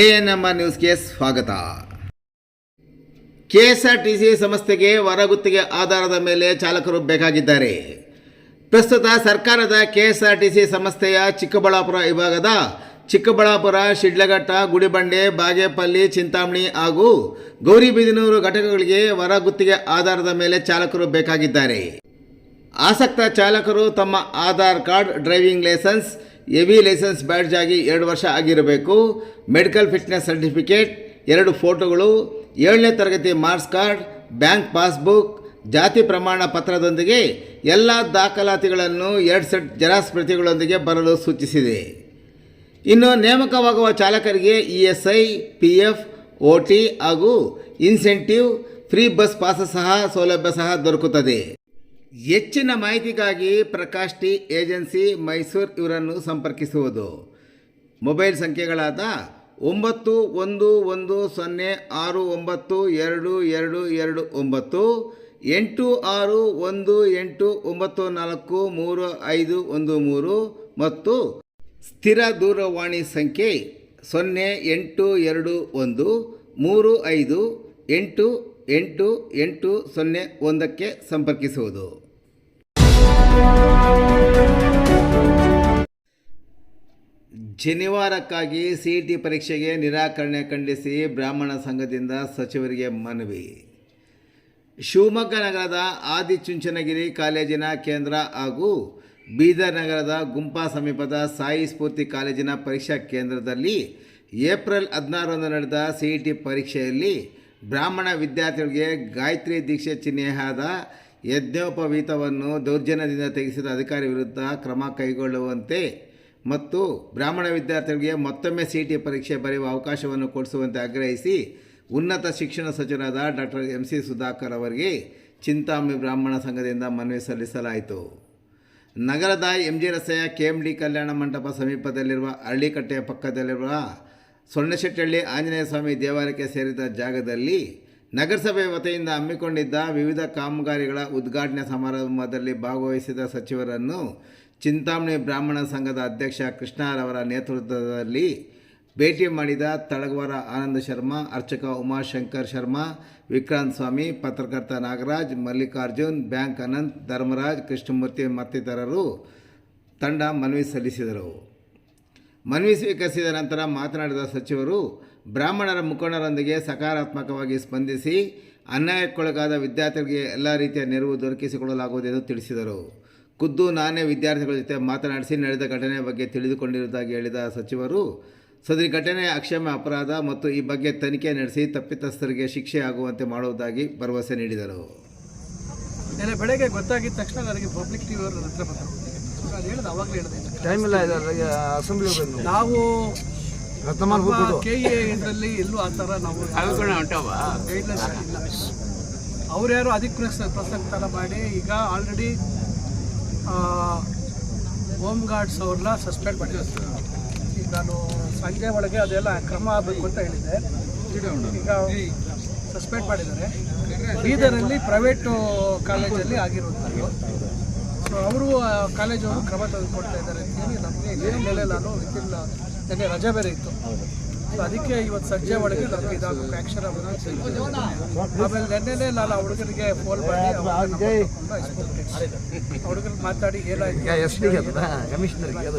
A N M R ನ್ಯೂಸ್ಗೆ ಸ್ವಾಗತ. K S R T C ಸಂಸ್ಥೆಗೆ ಹೊರಗುತ್ತಿಗೆ ಆಧಾರದ ಮೇಲೆ ಚಾಲಕರು ಬೇಕಾಗಿದ್ದಾರೆ. ಪ್ರಸ್ತುತ ಸರ್ಕಾರದ K S R T C ಸಂಸ್ಥೆಯ ಚಿಕ್ಕಬಳ್ಳಾಪುರ ವಿಭಾಗದ ಚಿಕ್ಕಬಳ್ಳಾಪುರ, ಶಿಡ್ಲಘಟ್ಟ, ಗುಡಿಬಂಡೆ, ಬಾಗೇಪಲ್ಲಿ, ಚಿಂತಾಮಣಿ ಹಾಗೂ ಗೌರಿಬಿದನೂರು ಘಟಕಗಳಿಗೆ ಹೊರಗುತ್ತಿಗೆ ಆಧಾರದ ಮೇಲೆ ಚಾಲಕರು ಬೇಕಾಗಿದ್ದಾರೆ. ಆಸಕ್ತ ಚಾಲಕರು ತಮ್ಮ ಆಧಾರ್ ಕಾರ್ಡ್, ಡ್ರೈವಿಂಗ್ ಲೈಸೆನ್ಸ್ ಎವಿ ಲೈಸೆನ್ಸ್ ಬ್ಯಾಡ್ಜ್ ಆಗಿ ಎರಡು ವರ್ಷ ಆಗಿರಬೇಕು. ಮೆಡಿಕಲ್ ಫಿಟ್ನೆಸ್ ಸರ್ಟಿಫಿಕೇಟ್, ಎರಡು ಫೋಟೋಗಳು, ಏಳನೇ ತರಗತಿ ಮಾರ್ಕ್ಸ್ ಕಾರ್ಡ್, ಬ್ಯಾಂಕ್ ಪಾಸ್ಬುಕ್, ಜಾತಿ ಪ್ರಮಾಣ ಪತ್ರದೊಂದಿಗೆ ಎಲ್ಲ ದಾಖಲಾತಿಗಳನ್ನು ಎರಡು ಸೆಟ್ ಜೆರಾಕ್ಸ್ ಪ್ರತಿಗಳೊಂದಿಗೆ ಬರಲು ಸೂಚಿಸಿದೆ. ಇನ್ನು ನೇಮಕವಾಗುವ ಚಾಲಕರಿಗೆ E S I, P F O T ಹಾಗೂ ಇನ್ಸೆಂಟಿವ್, ಫ್ರೀ ಬಸ್ ಪಾಸ್ ಸಹ ಸೌಲಭ್ಯ ಸಹ ದೊರಕುತ್ತದೆ. ಹೆಚ್ಚಿನ ಮಾಹಿತಿಗಾಗಿ ಪ್ರಕಾಶ್ ಟಿ ಏಜೆನ್ಸಿ ಮೈಸೂರು ಇವರನ್ನು ಸಂಪರ್ಕಿಸುವುದು. ಮೊಬೈಲ್ ಸಂಖ್ಯೆಗಳಾದ ಒಂಬತ್ತು ಒಂದು ಒಂದು ಸೊನ್ನೆ ಆರು ಒಂಬತ್ತು ಎರಡು ಎರಡು ಎರಡು ಒಂಬತ್ತು, ಎಂಟು ಆರು ಒಂದು ಎಂಟು ಒಂಬತ್ತು ನಾಲ್ಕು ಮೂರು ಐದು ಒಂದು ಮೂರು ಮತ್ತು ಸ್ಥಿರ ದೂರವಾಣಿ ಸಂಖ್ಯೆ ಸೊನ್ನೆ ಎಂಟು ಎರಡು ಒಂದು ಮೂರು ಐದು ಎಂಟು ಎಂಟು ಎಂಟು ಸೊನ್ನೆ ಒಂದಕ್ಕೆ ಸಂಪರ್ಕಿಸುವುದು. ಶನಿವಾರಕ್ಕಾಗಿ ಸಿ ಟಿ ಪರೀಕ್ಷೆಗೆ ನಿರಾಕರಣೆ ಖಂಡಿಸಿ ಬ್ರಾಹ್ಮಣ ಸಂಘದಿಂದ ಸಚಿವರಿಗೆ ಮನವಿ. ಶಿವಮೊಗ್ಗ ನಗರದ ಆದಿಚುಂಚನಗಿರಿ ಕಾಲೇಜಿನ ಕೇಂದ್ರ ಹಾಗೂ ಬೀದರ್ ನಗರದ ಗುಂಪಾ ಸಮೀಪದ ಸಾಯಿ ಸ್ಫೂರ್ತಿ ಕಾಲೇಜಿನ ಪರೀಕ್ಷಾ ಕೇಂದ್ರದಲ್ಲಿ ಏಪ್ರಿಲ್ ಹದಿನಾರರಂದು ನಡೆದ ಸಿ ಇ ಟಿ ಪರೀಕ್ಷೆಯಲ್ಲಿ ಬ್ರಾಹ್ಮಣ ವಿದ್ಯಾರ್ಥಿಗಳಿಗೆ ಗಾಯತ್ರಿ ದೀಕ್ಷೆ ಚಿಹ್ನೆಯಾದ ಯಜ್ಞೋಪವೀತವನ್ನು ದೌರ್ಜನ್ಯದಿಂದ ತೆಗೆಸಿದ ಅಧಿಕಾರಿ ವಿರುದ್ಧ ಕ್ರಮ ಕೈಗೊಳ್ಳುವಂತೆ ಮತ್ತು ಬ್ರಾಹ್ಮಣ ವಿದ್ಯಾರ್ಥಿಗಳಿಗೆ ಮತ್ತೊಮ್ಮೆ ಸಿ ಟಿ ಪರೀಕ್ಷೆ ಬರೆಯುವ ಅವಕಾಶವನ್ನು ಕೊಡಿಸುವಂತೆ ಆಗ್ರಹಿಸಿ ಉನ್ನತ ಶಿಕ್ಷಣ ಸಚಿವರಾದ ಡಾಕ್ಟರ್ ಎಂ ಸಿ ಸುಧಾಕರ್ ಅವರಿಗೆ ಚಿಂತಾಮಿ ಬ್ರಾಹ್ಮಣ ಸಂಘದಿಂದ ಮನವಿ ಸಲ್ಲಿಸಲಾಯಿತು. ನಗರದ ಎಂ ಜಿ ರಸ್ತೆಯ ಕೆ ಡಿ ಕಲ್ಯಾಣ ಮಂಟಪ ಸಮೀಪದಲ್ಲಿರುವ ಹಳ್ಳಿಕಟ್ಟೆಯ ಪಕ್ಕದಲ್ಲಿರುವ ಸೊಣ್ಣಶೆಟ್ಟಹಳ್ಳಿ ಆಂಜನೇಯ ಸ್ವಾಮಿ ದೇವಾಲಯಕ್ಕೆ ಸೇರಿದ ಜಾಗದಲ್ಲಿ ನಗರಸಭೆ ವತಿಯಿಂದ ಹಮ್ಮಿಕೊಂಡಿದ್ದ ವಿವಿಧ ಕಾಮಗಾರಿಗಳ ಉದ್ಘಾಟನಾ ಸಮಾರಂಭದಲ್ಲಿ ಭಾಗವಹಿಸಿದ ಸಚಿವರನ್ನು ಚಿಂತಾಮಣಿ ಬ್ರಾಹ್ಮಣ ಸಂಘದ ಅಧ್ಯಕ್ಷ ಕೃಷ್ಣರವರ ನೇತೃತ್ವದಲ್ಲಿ ಭೇಟಿ ಮಾಡಿದ ತಳಗವರ ಆನಂದ ಶರ್ಮಾ, ಅರ್ಚಕ ಉಮಾಶಂಕರ್ ಶರ್ಮಾ, ವಿಕ್ರಾಂತ್ ಸ್ವಾಮಿ, ಪತ್ರಕರ್ತ ನಾಗರಾಜ್, ಮಲ್ಲಿಕಾರ್ಜುನ್, ಬ್ಯಾಂಕ್ ಅನಂತ್, ಧರ್ಮರಾಜ್, ಕೃಷ್ಣಮೂರ್ತಿ ಮತ್ತಿತರರು ತಂಡ ಮನವಿ ಸಲ್ಲಿಸಿದರು. ಮನವಿ ಸ್ವೀಕರಿಸಿದ ನಂತರ ಮಾತನಾಡಿದ ಸಚಿವರು ಬ್ರಾಹ್ಮಣರ ಮುಖಂಡರೊಂದಿಗೆ ಸಕಾರಾತ್ಮಕವಾಗಿ ಸ್ಪಂದಿಸಿ ಅನ್ಯಾಯಕ್ಕೊಳಗಾದ ವಿದ್ಯಾರ್ಥಿಗಳಿಗೆ ಎಲ್ಲ ರೀತಿಯ ನೆರವು ದೊರಕಿಸಿಕೊಳ್ಳಲಾಗುವುದು ದೊರಕಿಸಿಕೊಡಲಾಗುವುದೆಂದು ತಿಳಿಸಿದರು. ಖುದ್ದು ನಾನೇ ವಿದ್ಯಾರ್ಥಿಗಳ ಜೊತೆ ಮಾತನಾಡಿಸಿ ನಡೆದ ಘಟನೆ ಬಗ್ಗೆ ತಿಳಿದುಕೊಂಡಿರುವುದಾಗಿ ಹೇಳಿದ ಸಚಿವರು ಸದರಿ ಘಟನೆ ಅಕ್ಷಮ್ಯ ಅಪರಾಧ ಮತ್ತು ಈ ಬಗ್ಗೆ ತನಿಖೆ ನಡೆಸಿ ತಪ್ಪಿತಸ್ಥರಿಗೆ ಶಿಕ್ಷೆ ಆಗುವಂತೆ ಮಾಡುವುದಾಗಿ ಭರವಸೆ ನೀಡಿದರು. ನೆನೆ ಬೆಳಗ್ಗೆ ಗೊತ್ತಾಗಿದ ತಕ್ಷಣ ನನಗೆ ಪಬ್ಲಿಕ್ ಟಿವಿ ಅವ್ರ ಹತ್ರ ಬಂದರು ಹೇಳಿದೆ ಅವಾಗಲೇ ಹೇಳಿದೆ. ಟೈಮ್ ಇಲ್ಲ ಇದೆ ಅಸೆಂಬ್ಲಿ ನಾವು ಕೆ ಎ ಎಂಟಲ್ಲಿ ಎಲ್ಲೂ ಆ ಥರ ನಾವು ಗೈಡ್ಲೈನ್ಸ್ ಇಲ್ಲ ಅವ್ರು ಯಾರು ಅಧಿಕೃತ ಪ್ರಸಕ್ತರ ಮಾಡಿ ಈಗ ಆಲ್ರೆಡಿ ಹೋಮ್ ಗಾರ್ಡ್ಸ್ ಅವ್ರನ್ನ ಸಸ್ಪೆಂಡ್ ಮಾಡಿದ್ರು ಈಗ ನಾನು ಸಂಜೆ ಒಳಗೆ ಅದೆಲ್ಲ ಕ್ರಮ ಆಗಬೇಕು ಅಂತ ಹೇಳಿದ್ದೆ. ಈಗ ಸಸ್ಪೆಂಡ್ ಮಾಡಿದ್ದಾರೆ. ಬೀದರಲ್ಲಿ ಪ್ರೈವೇಟು ಕಾಲೇಜಲ್ಲಿ ಆಗಿರುವಂಥದ್ದು. ಅವರು ಕಾಲೇಜವರು ಕ್ರಮ ತೆಗೆದುಕೊಳ್ತಾ ಇದ್ದಾರೆ. ಅಂತೇಳಿ ನಮಗೆ ಏನು ಹೇಳಲ್ಲ ನಾನು ವಿತಿನ್ ನನಗೆ ರಜೆ ಬೇರೆ ಇತ್ತು. ಸೊ ಅದಕ್ಕೆ ಇವತ್ತು ಸಂಜೆ ಒಳಗೆ ನಮಗೆ ಇದಾಗಬೇಕು ಆ್ಯಕ್ಷನ್ ಆಮೇಲೆ ನೆನ್ನೆನೇ ನಾನು ಆ ಹುಡುಗರಿಗೆ ಫೋನ್ ಮಾಡಿ ಹುಡುಗರಿಗೆ ಮಾತಾಡಿ ಏನಾಯ್ತು ಎಸ್ ಡಿಗೆ ಕಮಿಷನರ್ಗೆ ಅದು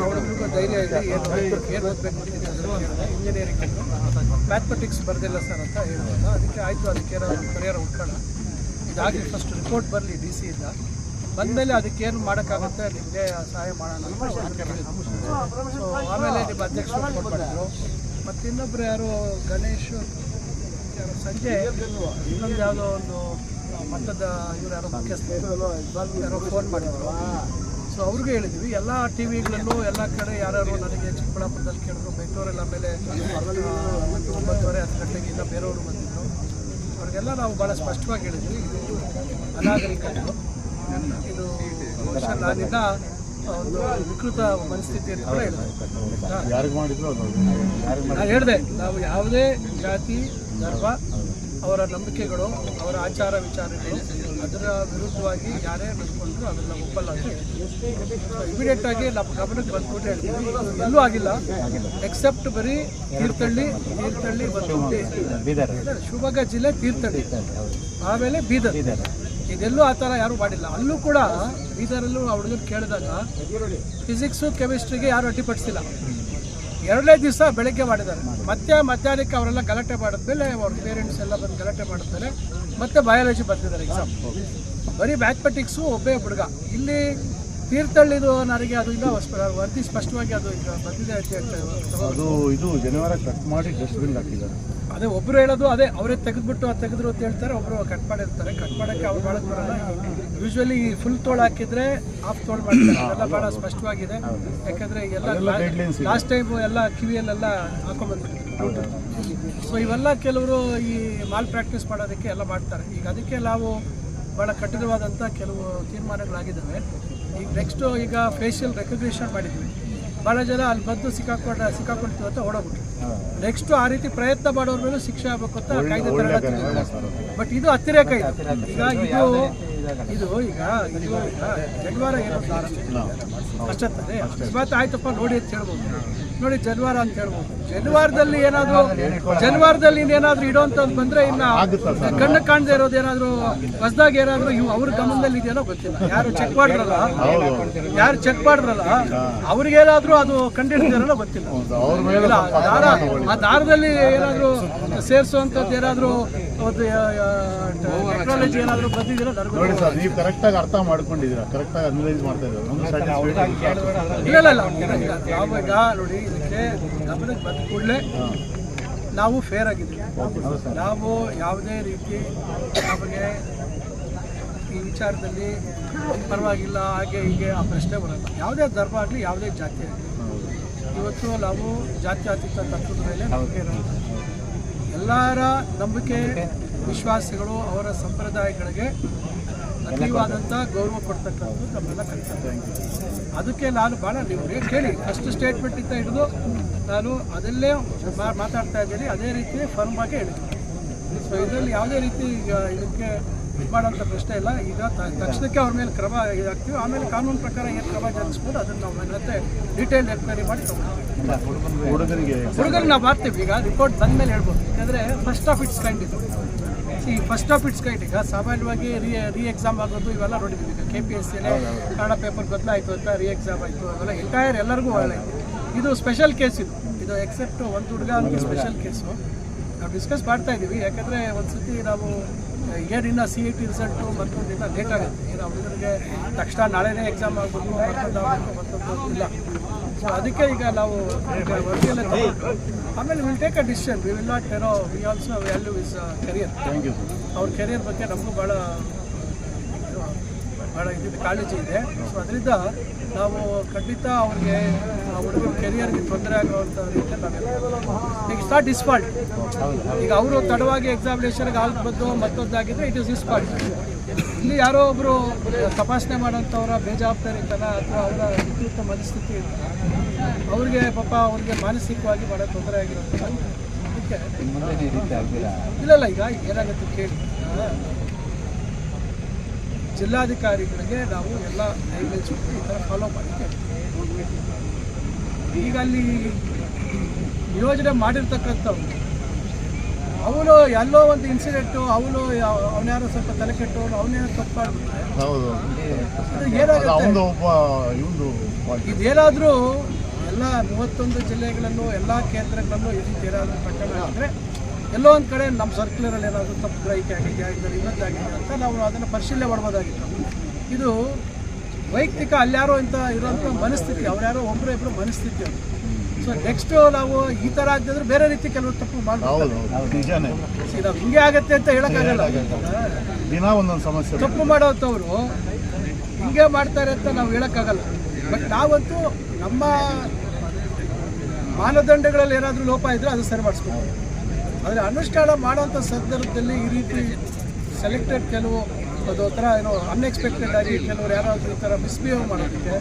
ಹುಡುಗರಿಗೂ ಧೈರ್ಯ ಇದೆ ಏನು ಏನು ಓದಬೇಕು ಇಂಜಿನಿಯರಿಂಗ್ ಮ್ಯಾಥಮೆಟಿಕ್ಸ್ ಬರ್ದಿಲ್ಲ ಸರ್ ಅಂತ ಹೇಳ್ಬೋದು. ಅದಕ್ಕೆ ಆಯಿತು ಅದಕ್ಕೆ ಪರಿಹಾರ ಹುಡ್ಕೋಣ. ಇದಾಗಲಿ ಫಸ್ಟ್ ರಿಪೋರ್ಟ್ ಬರಲಿ ಡಿ ಸಿ ಇಂದ. ಬಂದಮೇಲೆ ಅದಕ್ಕೇನು ಮಾಡೋಕ್ಕಾಗುತ್ತೆ ನಿಮಗೆ ಸಹಾಯ ಮಾಡೋಣ ಸೊ ಆಮೇಲೆ ನಿಮ್ಮ ಅಧ್ಯಕ್ಷರು ರಿಪೋರ್ಟ್ ಮಾಡಿದ್ರು. ಮತ್ತು ಇನ್ನೊಬ್ಬರು ಯಾರು? ಗಣೇಶ್ ಯಾರು? ಸಂಜೆ. ಇನ್ನೊಂದು ಯಾವುದೋ ಒಂದು ಮಟ್ಟದ ಇವರು ಯಾರೋ ಮುಖ್ಯಸ್ಥರು. ಯಾರೋ ಫೋನ್ ಮಾಡಿದ್ರು. ಸೊ ಅವ್ರಿಗೂ ಹೇಳಿದ್ವಿ. ಎಲ್ಲ ಟಿ ವಿಗಳಲ್ಲೂ ಎಲ್ಲ ಕಡೆ ಯಾರ್ಯಾರು ನನಗೆ ಚಿಕ್ಕಬಳ್ಳಾಪುರದಲ್ಲಿ ಕೇಳಿದ್ರು. ಬೆಂಗಳೂರಲ್ಲಿ ಆಮೇಲೆ ಆ, ಒಂಬತ್ತುವರೆ ಹತ್ತು ಗಂಟೆಗೆ ಇನ್ನು ಬೇರೆಯವರು ಬಂದಿದ್ದರು ಅವ್ರಿಗೆಲ್ಲ ನಾವು ಭಾಳ ಸ್ಪಷ್ಟವಾಗಿ ಹೇಳಿದ್ವಿ. ಇದು ಅನಾಗರಿಕರು ಇದು ಬಹುಶಃ ನಾನಿನ್ನ ಒಂದು ವಿಕೃತ ಪರಿಸ್ಥಿತಿ ಅಂತ ಕೂಡ ಹೇಳಿದೆ ನಾನು ಹೇಳಿದೆ ನಾವು ಯಾವುದೇ ಜಾತಿ ಧರ್ಮ ಅವರ ನಂಬಿಕೆಗಳು ಅವರ ಆಚಾರ ವಿಚಾರಗಳು ಅದರ ವಿರುದ್ಧವಾಗಿ ಯಾರೇ ನಡ್ಕೊಂಡ್ರು ಅದನ್ನ ಒಪ್ಪಲ್ಲ ಅಂತ ಇಮಿಡಿಯೇಟ್ ಆಗಿ ನಮ್ಮ ಗಮನಕ್ಕೆ ಬಂದ್ಬಿಟ್ಟು ಹೇಳ್ತೀವಿ ಎಲ್ಲೂ ಆಗಿಲ್ಲ. ಎಕ್ಸೆಪ್ಟ್ ಬರೀ ತೀರ್ಥಳ್ಳಿ ತೀರ್ಥಳ್ಳಿ ಮತ್ತು ಬೀದರ್. ಶಿವಮೊಗ್ಗ ಜಿಲ್ಲೆ ತೀರ್ಥಹಳ್ಳಿ. ಆಮೇಲೆ ಬೀದರ್. ಇದೆಲ್ಲೂ ಆ ಥರ ಯಾರೂ ಮಾಡಿಲ್ಲ. ಅಲ್ಲೂ ಕೂಡ ಬೀದರಲ್ಲೂ ಆ ಹುಡುಗರು ಕೇಳಿದಾಗ ಫಿಸಿಕ್ಸು ಕೆಮಿಸ್ಟ್ರಿಗೆ ಯಾರು ಅಡ್ಡಿಪಡಿಸಿಲ್ಲ. ಎರಡನೇ ದಿವಸ ಬೆಳಗ್ಗೆ ಮಾಡಿದ್ದಾರೆ. ಮತ್ತೆ ಮಧ್ಯಾಹ್ನಕ್ಕೆ ಅವರೆಲ್ಲ ಗಲಾಟೆ ಮಾಡಿದ್ಮೇಲೆ ಅವ್ರ ಪೇರೆಂಟ್ಸ್ ಎಲ್ಲ ಬಂದು ಗಲಾಟೆ ಮಾಡಿದ್ಮೇಲೆ ಮತ್ತೆ ಬಯಾಲಜಿ ಬರ್ತಿದ್ದಾರೆ ಎಕ್ಸಾಮ್ ಬರೀ ಮ್ಯಾಥಮೆಟಿಕ್ಸು ಒಬ್ಬೇ ಹುಡುಗ. ಇಲ್ಲಿ ತೀರ್ಥಹಳ್ಳಿದು ನನಗೆ ಅದು ಇಲ್ಲ ವರದಿ ಸ್ಪಷ್ಟವಾಗಿ ಅದು ಈಗ ಬಂದಿದೆ ಅಂತ ಹೇಳ್ತಾರೆ ಅದು ಇದು ಜನವರ ಕಟ್ ಮಾಡಿ ಡಸ್ಟ್ಬಿನ್ ಹಾಕಿದ್ದಾರೆ. ಅದೇ ಒಬ್ರು ಹೇಳೋದು ಅದೇ ಅವರೇ ತೆಗೆದ್ಬಿಟ್ಟು ಅದು ತೆಗೆದ್ರು ಅಂತ ಹೇಳ್ತಾರೆ ಒಬ್ರು ಕಟ್ ಮಾಡಿರ್ತಾರೆ. ಕಟ್ ಮಾಡೋಕ್ಕೆ ಅವ್ರು ಮಾಡಕ್ ಬರಲ್ಲ ಯೂಶ್ವಲಿ ಫುಲ್ ತೋಳು ಹಾಕಿದ್ರೆ ಹಾಫ್ ತೋಳು ಮಾಡ್ತಾರೆ ಎಲ್ಲ ಭಾಳ ಸ್ಪಷ್ಟವಾಗಿದೆ. ಯಾಕಂದ್ರೆ ಎಲ್ಲ ಲಾಸ್ಟ್ ಟೈಮ್ ಎಲ್ಲ ಕಿವಿಯಲ್ಲೆಲ್ಲ ಹಾಕೊಂಡ್ಬಂದ್ಬಿಟ್ಟು ಸೊ ಇವೆಲ್ಲ ಕೆಲವರು ಈ ಮಾಲ್ ಪ್ರಾಕ್ಟೀಸ್ ಮಾಡೋದಕ್ಕೆ ಎಲ್ಲ ಮಾಡ್ತಾರೆ. ಈಗ ಅದಕ್ಕೆ ನಾವು ಭಾಳ ಕಠಿಣವಾದಂಥ ಕೆಲವು ತೀರ್ಮಾನಗಳಾಗಿದ್ದಾವೆ. ಈಗ ನೆಕ್ಸ್ಟು ಈಗ ಫೇಶಿಯಲ್ ರೆಕಗ್ನೇಷನ್ ಮಾಡಿದ್ವಿ. ಭಾಳ ಜನ ಅಲ್ಲಿ ಬಂದು ಸಿಕ್ಕಾಕೊಂಡ ಸಿಕ್ಕಾಕೊಳ್ತೀವಿ ಅಂತ ಓಡೋಗ್ಬಿಟ್ರು. ನೆಕ್ಸ್ಟು ಆ ರೀತಿ ಪ್ರಯತ್ನ ಮಾಡೋರ ಮೇಲೂ ಶಿಕ್ಷೆ ಆಗಬೇಕು ಅಂತ ಕಾಯ್ದೆ ಬಟ್ ಇದು. ಅತಿರೇಕ ಇದೆ ಈಗ ಇದು ಇದು ಈಗ ಇದು ಈಗ ಜನಿವಾರ ಏನೋ ಅಷ್ಟೇ ಇವತ್ತು ಅಕಸ್ಮಾತ್ ಆಯ್ತಪ್ಪ ನೋಡಿ ಅಂತ ಹೇಳ್ಬೋದು. ನೋಡಿ ಜನ್ವಾರ ಅಂತ ಹೇಳ್ಬೋದು. ಏನಾದರೂ ಏನಾದ್ರು ಏನಾದರೂ ಇನ್ನೇನಾದ್ರೂ ಅಂತ ಬಂದ್ರೆ ಇನ್ನ ಕಣ್ಣು ಕಾಣದೇ ಇರೋದು ಏನಾದರೂ ಹೊಸದಾಗಿ ಏನಾದ್ರು ಇವು ಅವ್ರ ಗಮನದಲ್ಲಿ ಇದೆಯೋ ಗೊತ್ತಿಲ್ಲ. ಯಾರು ಚೆಕ್ ಮಾಡಿದ್ರಲ್ಲ? ಯಾರು ಚೆಕ್ ಮಾಡಿದ್ರಲ್ಲ? ಅವ್ರಿಗೇನಾದ್ರೂ ಅದು ಕಂಡಿಡಿದಿರೋ ಗೊತ್ತಿಲ್ಲ. ಇಲ್ಲ, ದಾರ ಆ ದಾರದಲ್ಲಿ ಏನಾದರೂ ಸೇರಿಸುವಂಥದ್ದು ಏನಾದ್ರು ಟೆಕ್ನಾಲಜಿ ಏನಾದರೂ ಬಂದಿದ್ದೀರಾ ನೋಡಿ ಸರ್ ನೀವು ಕರೆಕ್ಟಾಗಿ ಅರ್ಥ ಮಾಡ್ಕೊಂಡಿದ್ದೀರಾ? ಕರೆಕ್ಟಾಗಿ ಅನಲೈಸ್ ಮಾಡ್ತಾ ಇದ್ದಾರೆ? ಇಲ್ಲ ಇಲ್ಲ ನಾವು ನೋಡಿ ಇದಕ್ಕೆ ಗಮನಕ್ಕೆ ಬಂದ ಕೂಡಲೇ ನಾವು ಫೇರ್ ಆಗಿದ್ದೀವಿ. ನಾವು ಯಾವುದೇ ರೀತಿ ನಮಗೆ ಈ ವಿಚಾರದಲ್ಲಿ ಪರವಾಗಿಲ್ಲ ಹಾಗೆ ಹೀಗೆ ಆ ಪ್ರಶ್ನೆ ಬರಲ್ಲ. ಯಾವುದೇ ಧರ್ಮ ಆಗಲಿ ಯಾವುದೇ ಜಾತಿ ಆಗಲಿ. ಇವತ್ತು ನಾವು ಜಾತ್ಯಾತೀತ ತತ್ವದ ಮೇಲೆ ನಾವು ಫೇರ್ ಇರೋದು ಎಲ್ಲರ ನಂಬಿಕೆ, ವಿಶ್ವಾಸಗಳು ಅವರ ಸಂಪ್ರದಾಯಗಳಿಗೆ ಅತೀವಾದಂಥ ಗೌರವ ಕೊಡ್ತಕ್ಕಂಥದ್ದು ನಮ್ಮೆಲ್ಲ ಕರ್ತವ್ಯ. ಅದಕ್ಕೆ ನಾನು ಭಾಳ ನೀವು ಕೇಳಿ ಫಸ್ಟ್ ಸ್ಟೇಟ್ಮೆಂಟಿಂದ ಹಿಡಿದು ನಾನು ಅದಲ್ಲೇ ಮಾತಾಡ್ತಾ ಇದ್ದೀನಿ, ಅದೇ ರೀತಿ ಫರ್ಮ್ ಆಗಿ ಹೇಳಿದ್ದೀನಿ ಸೊ ಇದರಲ್ಲಿ ಯಾವುದೇ ರೀತಿ ಈಗ ಇದಕ್ಕೆ ಇದು ಮಾಡೋಂಥ ಪ್ರಶ್ನೆ ಇಲ್ಲ. ಈಗ ತಕ್ಷಣಕ್ಕೆ ಅವ್ರ ಮೇಲೆ ಕ್ರಮ ಇದಾಗ್ತೀವಿ. ಆಮೇಲೆ ಕಾನೂನು ಪ್ರಕಾರ ಏನು ಕ್ರಮ ಜರುಗಿಸ್ಬೋದು, ಅದನ್ನು ನಾವು ಮತ್ತೆ ಡೀಟೇಲ್ ಎನ್ಕ್ವೈರಿ ಮಾಡಿ ತಗೊಳ್ತೀವಿ ಹುಡುಗನಿಗೆ ಹುಡುಗರು ನಾವು ಮಾಡ್ತೀವಿ. ಈಗ ರಿಪೋರ್ಟ್ ಬಂದ ಮೇಲೆ ಹೇಳ್ಬೋದು. ಯಾಕಂದರೆ ಫಸ್ಟ್ ಆಫ್ ಇಟ್ಸ್ ಕೈಂಡ್ ಇದು. ಈ ಫಸ್ಟ್ ಆಫ್ ಇಟ್ಸ್ ಕೈಂಡ್ ಈಗ ಸಾಮಾನ್ಯವಾಗಿ ರೀ ರೀ ಎಕ್ಸಾಮ್ ಆಗೋದು ಇವೆಲ್ಲ ನೋಡಿದ್ದೀವಿ. ಈಗ ಕೆ ಪಿ ಎಸ್ ಸಿನೇ ಕನ್ನಡ ಪೇಪರ್ ಬದಲಾಯಿತು ಅಂತ ರೀ ಎಕ್ಸಾಮ್ ಆಯಿತು. ಅವೆಲ್ಲ ಎಂಟೈರ್ ಎಲ್ಲರಿಗೂ ಒಳ್ಳೆ ಇದು. ಸ್ಪೆಷಲ್ ಕೇಸ್ ಇದು. ಇದು ಎಕ್ಸೆಪ್ಟ್ ಒಂದು ಹುಡುಗ ಅವ್ನಿಗೆ ಸ್ಪೆಷಲ್ ಕೇಸು ನಾವು ಡಿಸ್ಕಸ್ ಮಾಡ್ತಾ ಇದ್ದೀವಿ. ಯಾಕಂದರೆ ಒಂದು ಸತಿ ನಾವು ಏನಿನ್ನ ಸಿ ಇ ಟಿ ರಿಸಲ್ಟು ಮತ್ತೊಂದು ಇನ್ನ ಲೇಟ್ ಆಗುತ್ತೆ. ಏನು ಹುಡುಗರಿಗೆ ತಕ್ಷಣ ನಾಳೆನೇ ಎಕ್ಸಾಮ್ ಆಗ್ಬೋದು. ಮತ್ತೊಂದು ಇಲ್ಲ. ಸೊ ಅದಕ್ಕೆ ಈಗ ನಾವು ಈಗ ವರದಿಯೆಲ್ಲ ಆಮೇಲೆ will take a decision we will not ಏನೋ we also value his career ಅವ್ರ ಕೆರಿಯರ್ ಬಗ್ಗೆ ನಮಗೂ ಭಾಳ ಭಾಳ ಇದಿದೆ ಕಾಳಜಿ ಇದೆ. ಸೊ ಅದರಿಂದ ನಾವು ಖಂಡಿತ ಅವ್ರಿಗೆ ಹುಡುಗರ ಕೆರಿಯರ್ಗೆ ತೊಂದರೆ ಆಗುವಂಥ ರೀತಿಯಲ್ಲಿ ನಾವೆಲ್ಲ ಈಗ ಸ್ಟಾರ್ಟ್ ಡಿಸ್ಫಾಲ್ಟ್ ಈಗ ಅವರು ತಡವಾಗಿ ಎಕ್ಸಾಮಿನೇಷನ್ಗೆ ಹಾಲ್ ಬಂದು ಮತ್ತೊಂದಾಗಿದ್ರೆ ಇಟ್ ಇಸ್ ಡಿಸ್ಫಾಲ್ಟ್ ಇಲ್ಲಿ ಯಾರೋ ಒಬ್ಬರು ತಪಾಸಣೆ ಮಾಡೋಂಥವ್ರ ಬೇಜವಾಬ್ದಾರಿತನ ಅಥವಾ ಅವರ ವಿದ್ಯುತ್ ಮನಸ್ಥಿತಿ ಅವ್ರಿಗೆ ಪಾಪ ಅವ್ರಿಗೆ ಮಾನಸಿಕವಾಗಿ ಭಾಳ ತೊಂದರೆ ಆಗಿರುತ್ತೆ. ಇಲ್ಲ ಇಲ್ಲ ಈಗ ಏನಾಗುತ್ತೆ ಕೇಳಿ. ಜಿಲ್ಲಾಧಿಕಾರಿಗಳಿಗೆ ನಾವು ಎಲ್ಲ ಗೈಡ್ಲೈನ್ಸ್ ಈ ಥರ ಫಾಲೋ ಮಾಡಿ ಈಗ ಅಲ್ಲಿ ಯೋಜನೆ ಮಾಡಿರ್ತಕ್ಕಂಥವ್ರು ಅವನು ಎಲ್ಲೋ ಒಂದು ಇನ್ಸಿಡೆಂಟು ಅವನು ಅವನ್ಯಾರೋ ಸ್ವಲ್ಪ ತಲೆ ಕೆಟ್ಟು ಅವನೇನೋ ತಪ್ಪು ಮಾಡಿಬಿಟ್ರೆ ಹೌದು ಅವನು ಒಬ್ಬ ಇವನು ಇದೇನಾದರೂ ಎಲ್ಲ ಮೂವತ್ತೊಂದು ಜಿಲ್ಲೆಗಳಲ್ಲೂ ಎಲ್ಲ ಕೇಂದ್ರಗಳಲ್ಲೂ ಈ ರೀತಿ ಏನಾದರೂ ಪ್ರಕರಣ ಆದ್ರೆ ಎಲ್ಲೋ ಒಂದು ಕಡೆ ನಮ್ಮ ಸರ್ಕ್ಯುಲರಲ್ಲಿ ಏನಾದರೂ ತಪ್ಪು ಗ್ರಹಿಕೆ ಆಗಿದೆ ಆಗಿದ್ದಾರೆ ಇನ್ನೊಂದಾಗಿದೆ ಅಂತ ನಾವು ಅದನ್ನು ಪರಿಶೀಲನೆ ಮಾಡ್ಬೋದಾಗಿತ್ತು. ಇದು ವೈಯಕ್ತಿಕ ಅಲ್ಯಾರೋ ಅಂತ ಇರೋಂಥ ಮನಸ್ಥಿತಿ ಅವ್ರ್ಯಾರೋ ಒಬ್ಬರು ಇಬ್ಬರು ಮನಸ್ಥಿತಿ ಅದು. ಸೊ ನೆಕ್ಸ್ಟ್ ನಾವು ಈ ಥರ ಆಗಿದ್ರೆ ಬೇರೆ ರೀತಿ ಕೆಲವು ತಪ್ಪು ಮಾಡ್ಬೋದು. ನಿಜಾನೇ. ನಾವು ಹಿಂಗೆ ಆಗತ್ತೆ ಅಂತ ಹೇಳೋಕ್ಕಾಗಲ್ಲ. ದಿನ ಒಂದೊಂದು ಸಮಸ್ಯೆ ತಪ್ಪು ಮಾಡೋಂಥವ್ರು ಹಿಂಗೆ ಮಾಡ್ತಾರೆ ಅಂತ ನಾವು ಹೇಳೋಕ್ಕಾಗಲ್ಲ. ಬಟ್ ನಾವಂತೂ ನಮ್ಮ ಮಾನದಂಡಗಳಲ್ಲಿ ಏನಾದರೂ ಲೋಪ ಇದ್ದರೆ ಅದು ಸರಿ ಮಾಡಿಸ್ಬೇಕು. ಆದರೆ ಅನುಷ್ಠಾನ ಮಾಡೋಂಥ ಸಂದರ್ಭದಲ್ಲಿ ಈ ರೀತಿ ಸೆಲೆಕ್ಟೆಡ್ ಕೆಲವು ಅದು ಒಂಥರ ಏನೋ ಅನ್ಎಕ್ಸ್ಪೆಕ್ಟೆಡ್ ಆಗಿ ಕೆಲವರು ಯಾರಾದರೂ ಈ ಥರ ಮಿಸ್ಬಿಹೇವ್ ಮಾಡೋದಕ್ಕೆ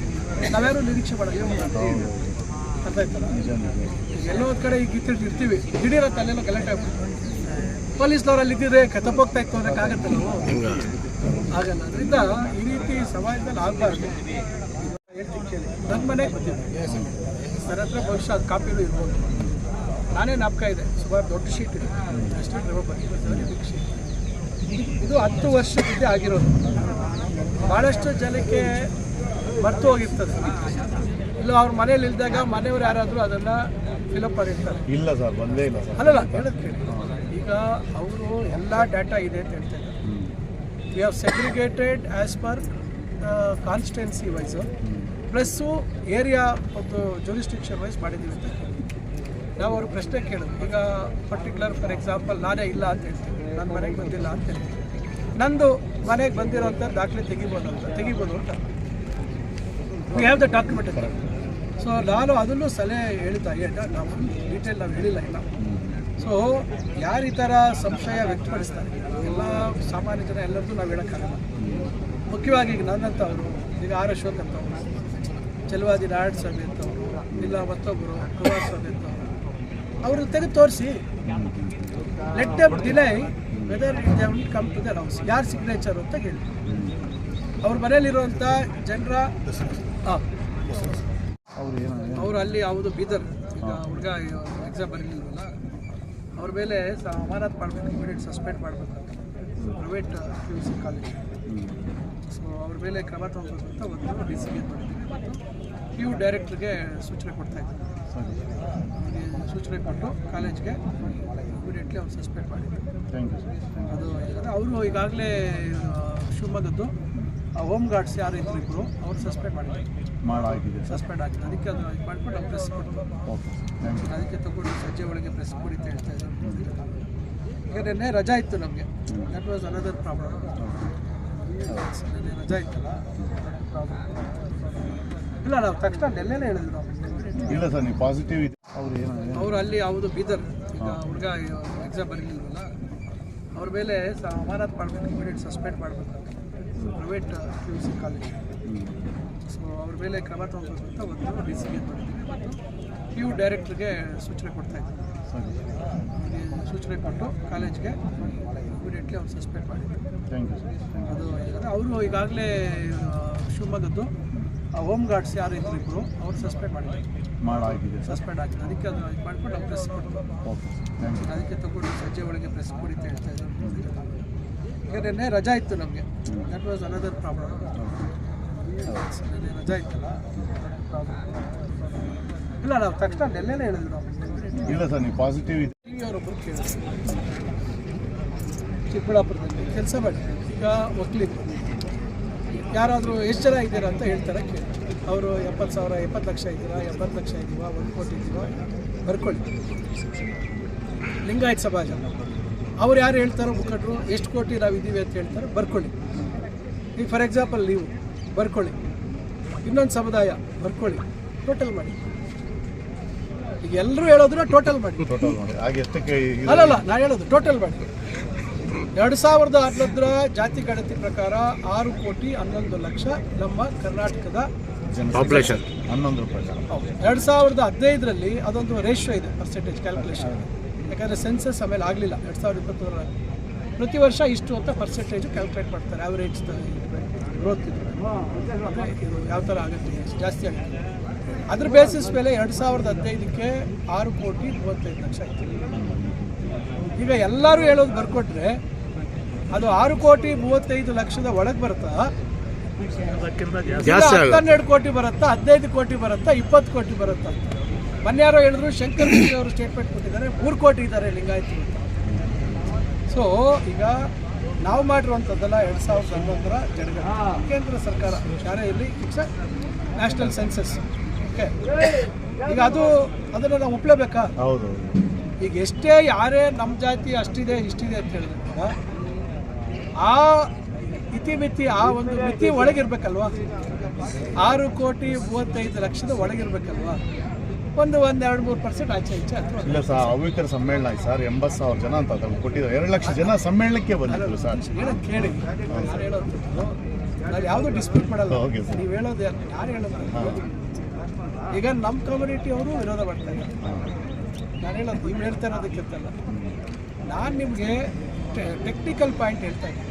ನಾವ್ಯಾರು ನಿರೀಕ್ಷೆ ಮಾಡೋದು ಎಲ್ಲೋ ಕಡೆ ಈಗ ಇತ್ತಿಟ್ಟು ಇರ್ತೀವಿ. ದಿಢೀರ ಅಲ್ಲೆಲ್ಲ ಗಲಾಟೆ ಆಗ್ಬಿಟ್ಟು ಪೊಲೀಸ್ನವ್ರು ಅಲ್ಲಿ ಇದ್ದಿದ್ರೆ ಕತಪೋಗ್ತಾ ಇತ್ತು ನಾವು? ಆಗಲ್ಲ. ಅದರಿಂದ ಈ ರೀತಿ ಸಮಾಜದಲ್ಲಿ ಆಗಬಾರ್ದು. ನನ್ನ ಮನೆ ಸರ್ ಹತ್ರ ಬಹುಶಃ ಅದು ಕಾಪಿನೂ ಇರ್ಬೋದು. ನಾನೇ ನಾಪಕ ಇದೆ. ಸುಮಾರು ದೊಡ್ಡ ಶೀಟ್ ಇದೆ. ಶೀಟ್ ಇದು ಹತ್ತು ವರ್ಷದಿಂದ ಆಗಿರೋದು. ಭಾಳಷ್ಟು ಜನಕ್ಕೆ ಮರ್ತು ಹೋಗಿರ್ತದೆ ಇಲ್ಲ ಅವ್ರ ಮನೇಲಿ ಇಲ್ದಾಗ ಮನೆಯವ್ರು ಯಾರಾದರೂ ಅದನ್ನು ಫಿಲಪ್ ಮಾಡಿರ್ತಾರೆ. ಇಲ್ಲ ಸರ್ ಬಂದೇ ಇಲ್ಲ ಸರ್. ಅಲ್ಲಲ್ಲ ಹೇಳಕ್ಕೆ ಈಗ ಅವರು ಎಲ್ಲ ಡಾಟಾ ಇದೆ ಅಂತ ಹೇಳ್ತಾರೆ we have segregated as per constituency wise plus area ಮತ್ತು ಜೂರಿಸ್ಟಿಕ್ಷನ್ ವೈಸ್ ಮಾಡಿದ್ದೀವಿ ಅಂತ ನಾವು ಅವ್ರ ಪ್ರಶ್ನೆ ಕೇಳಿದ್ವಿ. ಈಗ ಪರ್ಟಿಕ್ಯುಲರ್ ಫಾರ್ ಎಕ್ಸಾಂಪಲ್ ನಾನೇ ಇಲ್ಲ ಅಂತ ಹೇಳ್ತೀನಿ. ನನ್ನ ಮನೆಗೆ ಬಂದಿಲ್ಲ ಅಂತ ಹೇಳ್ತೀನಿ. ನಂದು ಮನೆಗೆ ಬಂದಿರೋಂಥ ದಾಖಲೆ ತೆಗಿಬೋದು ಅಂತ ತೆಗಿಬೋದು ಅಂತ. We have the document so ನಾನು ಅದನ್ನು ಸಲಹೆ ಹೇಳ್ತಾ ಹೇಳ್ತಾ ನಾವು ಡೀಟೇಲ್ ನಾವು ಹೇಳಿಲ್ಲ ಇಲ್ಲ ಸೊ ಯಾರು ಥರ ಸಂಶಯ ವ್ಯಕ್ತಪಡಿಸ್ತಾರೆ? ಎಲ್ಲ ಸಾಮಾನ್ಯ ಜನ ಎಲ್ಲರದ್ದು ನಾವು ಹೇಳೋಕ್ಕಾಗಲ್ಲ. ಮುಖ್ಯವಾಗಿ ಈಗ ನನ್ನಂಥವ್ರು ಈಗ ಆರ್ ಅಶೋಕ್ ಅಂತವ್ರು, ಚಲವಾದಿ ಸ್ವಾಮಿ ಅಂತವ್ರು, ಇಲ್ಲ ಮತ್ತೊಬ್ಬರು ಕುಮಾರಸ್ವಾಮಿ ಅಂತವ್ರು, ಅವರು ತೆಗೆದು ತೋರಿಸಿ. Let them delay whether come to their house ಯಾರು ಸಿಗ್ನೇಚರ್ ಅಂತ ಹೇಳಿ ಅವ್ರ ಮನೇಲಿರುವಂಥ ಜನರ ಹಾಂ ಅಲ್ಲಿ ಯಾವುದು ಬೀದರ್ ಈಗ ಹುಡುಗ ಎಕ್ಸಾಮ್ ಬರಲಿಲ್ವಲ್ಲ ಅವ್ರ ಮೇಲೆ ಸ- ಅಮಾನತ್ ಮಾಡಬೇಕು ಇಮಿಡಿಯೇಟ್ ಸಸ್ಪೆಂಡ್ ಮಾಡಬೇಕು private P U C college so ಅವ್ರ ಮೇಲೆ ಕ್ರಮ ತಗೋಬೇಕು ಅಂತ ಒಂದು ಡಿ ಮಾಡಿದ್ದೀವಿ ಮತ್ತು ಪಿ ಯು ಡೈರೆಕ್ಟ್ರಿಗೆ ಸೂಚನೆ ಕೊಡ್ತಾ ಇದ್ದೀನಿ ಸೂಚನೆ ಕೊಟ್ಟು ಕಾಲೇಜ್ಗೆ ಇಮಿಡಿಯೇಟ್ಲಿ ಅವ್ರು ಸಸ್ಪೆಂಡ್ ಮಾಡಿದ್ದಾರೆ ಅದು ಯಾಕಂದರೆ ಅವರು ಈಗಾಗಲೇ ಶಿವಮೊಗ್ಗದ್ದು ಹೋಮ್ ಗಾರ್ಡ್ಸ್ ಯಾರು ಇದ್ರು ಇಬ್ಬರು ಅವ್ರು ಸಸ್ಪೆಂಡ್ ಮಾಡಿದ್ದಾರೆ ಮಾಡಾಗಿದೆ ಸಸ್ಪೆಂಡ್ ಆಗಿದೆ. ಅದಕ್ಕೆ ಅದು ಇದು ಮಾಡಿಬಿಟ್ಟು ನಾವು ಪ್ರೆಸ್ ಕೊಡ್ತೀವಿ. ಓಕೆ ಥ್ಯಾಂಕ್ ಯು ಅದಕ್ಕೆ ತಗೊಂಡು ಸಂಜೆ ಒಳಗೆ ಪ್ರೆಸ್ ಕೊಡಿ ಅಂತ ಹೇಳ್ತಾ ಇದ್ದಾರೆ. ಈಗ ನಿನ್ನೆ ರಜಾ ಇತ್ತು ನಮಗೆ. ದಟ್ ವಾಸ್ ಅನದರ್ ಪ್ರಾಬ್ಲಮ್ ನಿನ್ನೆ ರಜಾ ಇತ್ತಲ್ಲ? ಇಲ್ಲ ನಾವು ತಕ್ಷಣ ನೆಲ್ಲೆನೇ ಹೇಳಿದ್ರು ನಾವು ಇಲ್ಲ ಸರ್ ನೀವು ಪಾಸಿಟಿವ್ ಇದೆ ಅವ್ರು ಏನು ಅವರು ಅಲ್ಲಿ ಯಾವುದು ಬೀದರ್. ಈಗ ಹುಡುಗ ಎಕ್ಸಾಮ್ ಬರಲಿಲ್ವಲ್ಲ? ಅವ್ರ ಮೇಲೆ ಸ- ಅಮಾನತ್ ಮಾಡಬೇಕು ಇಮಿಡಿಯೇಟ್ ಸಸ್ಪೆಂಡ್ ಮಾಡಬೇಕು private P U C college so ಅವ್ರ ಮೇಲೆ ಕ್ರಮ ತಗೋಬೇಕು ಅಂತ ಒಂದು ಡಿ ಸಿಗೆ ಮಾಡಿದ್ದೀವಿ ಮತ್ತು ಪಿ ಯು ಡೈರೆಕ್ಟ್ರಿಗೆ ಸೂಚನೆ ಕೊಡ್ತಾ ಇದ್ದೀವಿ ಸೂಚನೆ ಕೊಟ್ಟು ಕಾಲೇಜ್ಗೆ ಇಮಿಡಿಯೇಟ್ಲಿ ಅವ್ರು ಸಸ್ಪೆಂಡ್ ಮಾಡಿದ್ರು. ಅದು ಯಾಕಂದರೆ ಅವರು ಈಗಾಗಲೇ ಶಿವಮೊಗ್ಗದ್ದು ಹೋಮ್ ಗಾರ್ಡ್ಸ್ ಯಾರು ಇದ್ರು ಇಬ್ಬರು ಅವ್ರು ಸಸ್ಪೆಂಡ್ ಮಾಡಿದ್ದಾರೆ ಸಸ್ಪೆಂಡ್ ಆಗಿದೆ ಅದಕ್ಕೆ ಅದು ಇದು ಮಾಡಿಬಿಟ್ಟು ನಾವು ಪ್ರೆಸ್ ಕೊಡ್ತೀವಿ ಅದಕ್ಕೆ ತಗೊಂಡು ಸಜ್ಜೆ ಒಳಗೆ ಪ್ರೆಸ್ ಕೊಡಿ ಅಂತ ಹೇಳ್ತಾ ಇದ್ದಾರೆ. ಈಗ ನಿನ್ನೆ ರಜಾ ಇತ್ತು ನಮಗೆ. ದಟ್ ವಾಸ್ ಅನದರ್ ಪ್ರಾಬ್ಲಮ್ ಇಲ್ಲ ನಾವು ತಕ್ಷಣ ಡೆಲ್ಲೇ ಹೇಳಿದ್ರು ನಾವು ಇಲ್ಲ ಸರ್, ನೀವು ಪಾಸಿಟಿವ್ ಇದೆ ಅವರೊಬ್ಬರು ಕೇಳಿದ್ರು ಚಿಕ್ಕಬಳ್ಳಾಪುರದಲ್ಲಿ ಕೆಲಸ ಮಾಡಿ. ಈಗ ಒಕ್ಕಲಿಗರು ಯಾರಾದರೂ ಎಷ್ಟು ಜನ ಇದ್ದೀರಾ ಅಂತ ಹೇಳ್ತಾರೆ, ಕೇಳಿ. ಅವರು ಎಪ್ಪತ್ತು ಸಾವಿರ ಎಪ್ಪತ್ತು ಲಕ್ಷ ಇದ್ದೀರಾ ಎಪ್ಪತ್ತು ಲಕ್ಷ ಇದ್ದೀವಾ, ಒಂದು ಕೋಟಿ ಇದ್ದೀವಾ, ಬರ್ಕೊಳ್ಳಿ. ಲಿಂಗಾಯತ್ ಸಮಾಜ ಅವ್ರು ಯಾರು ಹೇಳ್ತಾರೋ ಮುಖಂಡರು, ಎಷ್ಟು ಕೋಟಿ ನಾವು ಇದ್ದೀವಿ ಅಂತ ಹೇಳ್ತಾರೆ, ಬರ್ಕೊಳ್ಳಿ. ಈಗ ಫಾರ್ ಎಕ್ಸಾಂಪಲ್ ನೀವು. ಬರ್ಕೊಳ್ಳಿ. ಇನ್ನೊಂದು ಸಮುದಾಯ ಬರ್ಕೊಳ್ಳಿ. ಟೋಟಲ್ ಮಾಡಿ. ಈಗ ಎಲ್ಲರೂ ಹೇಳೋದ್ರ ಟೋಟಲ್ ಮಾಡಿ. ಟೋಟಲ್ ಮಾಡಿ. ಹಾಗೆ ಎಷ್ಟಕ್ಕೆ ಇದು- ಅಲ್ಲಲ್ಲ ನಾನು ಹೇಳೋದು ಟೋಟಲ್ ಮಾಡಿ. ಎರಡು ಸಾವಿರದ ಹನ್ನೊಂದರ ಜಾತಿ ಗಣತಿ ಪ್ರಕಾರ ಆರು ಕೋಟಿ ಹನ್ನೊಂದು ಲಕ್ಷ ನಮ್ಮ ಕರ್ನಾಟಕದ ಪಾಪ್ಯುಲೇಷನ್ ಹನ್ನೊಂದು ಎರಡು ಸಾವಿರದ ಹದಿನೈದರಲ್ಲಿ ಅದೊಂದು ರೇಷಿಯೋ ಇದೆ ಪರ್ಸೆಂಟೇಜ್ ಕ್ಯಾಲ್ಕುಲೇಷನ್ ಯಾಕಂದರೆ ಸೆನ್ಸಸ್ ಆಮೇಲೆ ಆಗಲಿಲ್ಲ. ಎರಡು ಸಾವಿರದ ಇಪ್ಪತ್ತೊಂದರಲ್ಲಿ. ಪ್ರತಿ ವರ್ಷ ಇಷ್ಟು ಅಂತ ಪರ್ಸೆಂಟೇಜ್ ಕ್ಯಾಲ್ಕುಲೇಟ್ ಮಾಡ್ತಾರೆ ಆವ್ರೇಜ್ ಗ್ರೋತ್ ಇದು ಯಾವ ಥರ ಆಗುತ್ತೆ? ಜಾಸ್ತಿ ಆಗುತ್ತೆ. ಅದ್ರ ಬೇಸಿಸ್ ಮೇಲೆ ಎರಡು ಸಾವಿರದ ಹದಿನೈದಕ್ಕೆ ಆರು ಕೋಟಿ ಮೂವತ್ತೈದು ಲಕ್ಷ ಆಯಿತು. ಈಗ ಎಲ್ಲರೂ ಹೇಳೋದು ಬರ್ಕೊಟ್ರೆ ಅದು ಆರು ಕೋಟಿ ಮೂವತ್ತೈದು ಲಕ್ಷದ ಒಳಗೆ ಬರುತ್ತಾ? ಹನ್ನೆರಡು ಕೋಟಿ ಬರುತ್ತಾ ಹದಿನೈದು ಕೋಟಿ ಬರುತ್ತಾ ಇಪ್ಪತ್ತು ಕೋಟಿ ಬರುತ್ತಾ? ಮೊನ್ನೆ ಯಾರೋ ಹೇಳಿದ್ರು ಶಂಕರ್ ಅವರು ಸ್ಟೇಟ್ಮೆಂಟ್ ಕೊಟ್ಟಿದ್ದಾರೆ ಮೂರು ಕೋಟಿ ಇದ್ದಾರೆ ಲಿಂಗಾಯತರು ಅಂತ. ಸೊ ಈಗ ನಾವು ಮಾಡಿರುವಂಥದ್ದೆಲ್ಲ ಎರಡು ಸಾವಿರದ ಹನ್ನೊಂದರ ಜನಗಣತಿ ಕೇಂದ್ರ ಸರ್ಕಾರ ಶಾಲೆಯಲ್ಲಿ ಇಟ್ಸ್ ನ್ಯಾಷನಲ್ ಸೆನ್ಸಸ್ ಓಕೆ ಈಗ ಅದು ಅದನ್ನು ನಾವು ಒಪ್ಲೇಬೇಕಾ? ಹೌದು. ಈಗ ಎಷ್ಟೇ ಯಾರೇ ನಮ್ಮ ಜಾತಿ ಅಷ್ಟಿದೆ ಇಷ್ಟಿದೆ ಅಂತ ಹೇಳಿದ್ರು ಕೂಡ ಆ ಇತಿಮಿತಿ ಆ ಒಂದು ಮಿತಿ ಒಳಗಿರ್ಬೇಕಲ್ವಾ? ಆರು ಕೋಟಿ ಮೂವತ್ತೈದು ಲಕ್ಷದ ಒಳಗಿರ್ಬೇಕಲ್ವಾ? ಒಂದು ಒಂದು ಎರಡು ಮೂರು ಪರ್ಸೆಂಟ್ ಆಚೆ ಈಚೆ ಅಥವಾ ಇಲ್ಲ ಸರ್ ಅವಿಕರ ಸಮ್ಮೇಳನ ಆಯ್ತು ಸರ್. ಎಂಬತ್ತು ಸಾವಿರ ಜನ ಅಂತ ಅದ್ರಲ್ಲಿ ಕೊಟ್ಟಿದ್ದಾರೆ. ಎರಡು ಲಕ್ಷ ಜನ ಸಮ್ಮೇಳನಕ್ಕೆ ಬಂದಿದ್ರು ಸರ್. ಹೇಳೋದು ಕೇಳಿ ನಾನು ಹೇಳೋದು? ನಾನು ಯಾವುದೂ ಡಿಸ್ಪ್ಯೂಟ್ ಮಾಡಲ್ಲ. sir. ನೀವು ಹೇಳೋದು ಯಾರು? ಯಾರು ಹೇಳೋದು? ಈಗ ನಮ್ಮ ಕಮ್ಯುನಿಟಿ ಅವರು ವಿರೋಧ ಮಾಡ್ತಾ ಇದ್ದಾರೆ. ನಾನು ಹೇಳೋದು ನೀವು ಹೇಳ್ತಾ ಇರೋದಕ್ಕಿಂತಲ್ಲ ನಾನು ನಿಮಗೆ ಟೆಕ್ನಿಕಲ್ ಪಾಯಿಂಟ್ ಹೇಳ್ತಾ ಇದ್ದೀನಿ.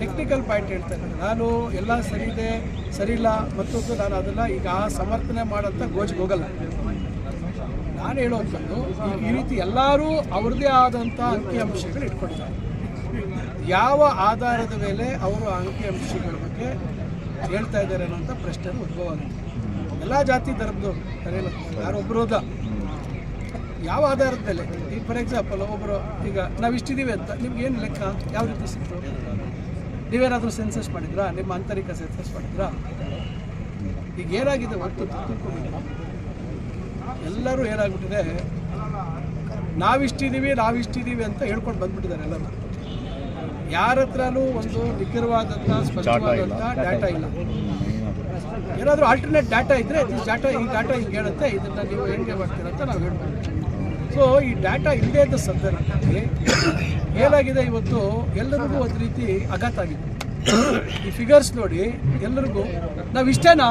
ಟೆಕ್ನಿಕಲ್ ಪಾಯಿಂಟ್ ಹೇಳ್ತಾ ಇದ್ದೀನಿ ನಾನು ಎಲ್ಲ ಸರಿ ಇದೆ, ಸರಿ ಇಲ್ಲ, ಮತ್ತೊಂದು ನಾನು ಅದನ್ನು ಈಗ ಆ ಸಮರ್ಥನೆ ಮಾಡೋಂಥ ಗೋಜಿಗೆ ಹೋಗಲ್ಲ. ನಾನು ಹೇಳುವಂಥದ್ದು ಈ ರೀತಿ ಎಲ್ಲರೂ ಅವ್ರದ್ದೇ ಆದಂಥ ಅಂಕಿಅಂಶಗಳು ಇಟ್ಕೊಳ್ತಾರೆ ಯಾವ ಆಧಾರದ ಮೇಲೆ ಅವರು ಅಂಕಿಅಂಶಗಳ ಬಗ್ಗೆ ಹೇಳ್ತಾ ಇದ್ದಾರೆ ಅನ್ನೋಂಥ ಪ್ರಶ್ನೆ ಉದ್ಭವ ಆಗುತ್ತೆ. ಎಲ್ಲ ಜಾತಿ ಧರ್ಮದವರು ಸರಿಯಲ್ಲ ಹೋದ. ಯಾವ ಆಧಾರದ ಮೇಲೆ ಈಗ ಫಾರ್ ಎಕ್ಸಾಂಪಲ್ ಒಬ್ಬರು ಈಗ ನಾವು ಇಷ್ಟಿದ್ದೀವಿ ಅಂತ, ನಿಮ್ಗೆ ಏನು ಲೆಕ್ಕ? ಯಾವ ರೀತಿ ಸಿಕ್ತು? ನೀವೇನಾದರೂ ಸೆನ್ಸಸ್ ಮಾಡಿದ್ರಾ? ನಿಮ್ಮ ಆಂತರಿಕ ಸೆನ್ಸಸ್ ಮಾಡಿದ್ರಾ? ಈಗ ಏನಾಗಿದೆ ಒಟ್ಟು ತಿಳ್ಕೊಂಡಿಲ್ಲ ಎಲ್ಲರೂ ಏನಾಗ್ಬಿಟ್ಟಿದೆ ನಾವಿಷ್ಟಿದ್ದೀವಿ ನಾವಿಷ್ಟಿದ್ದೀವಿ ಅಂತ ಹೇಳ್ಕೊಂಡು ಬಂದ್ಬಿಟ್ಟಿದ್ದಾರೆ ಎಲ್ಲರೂ. ಯಾರ ಹತ್ರನೂ ಒಂದು ನಿಖರವಾದಂಥ ಸ್ಪಷ್ಟವಾದಂಥ ಡಾಟಾ ಇಲ್ಲ. ಏನಾದರೂ ಆಲ್ಟರ್ನೇಟ್ ಡಾಟಾ ಇದ್ದರೆ ಈ ಡಾಟಾ ಈ ಡಾಟಾ ಹಿಂಗೆ ಹೇಳುತ್ತೆ ಇದನ್ನು ನೀವು ಹೆಂಗೆ ಮಾಡ್ತೀರ ಅಂತ ನಾವು ಹೇಳ್ಬೋದು. ಸೊ ಈ ಡಾಟಾ ಇಲ್ಲದೇ ಇದ್ದ ಸಂದರ್ಭದಲ್ಲಿ ಏನಾಗಿದೆ ಇವತ್ತು? ಎಲ್ಲರಿಗೂ ಒಂದು ರೀತಿ ಆಘಾತ ಆಗಿದೆ ಈ ಫಿಗರ್ಸ್ ನೋಡಿ ಎಲ್ಲರಿಗೂ ನಾವು ಇಷ್ಟೇನಾ?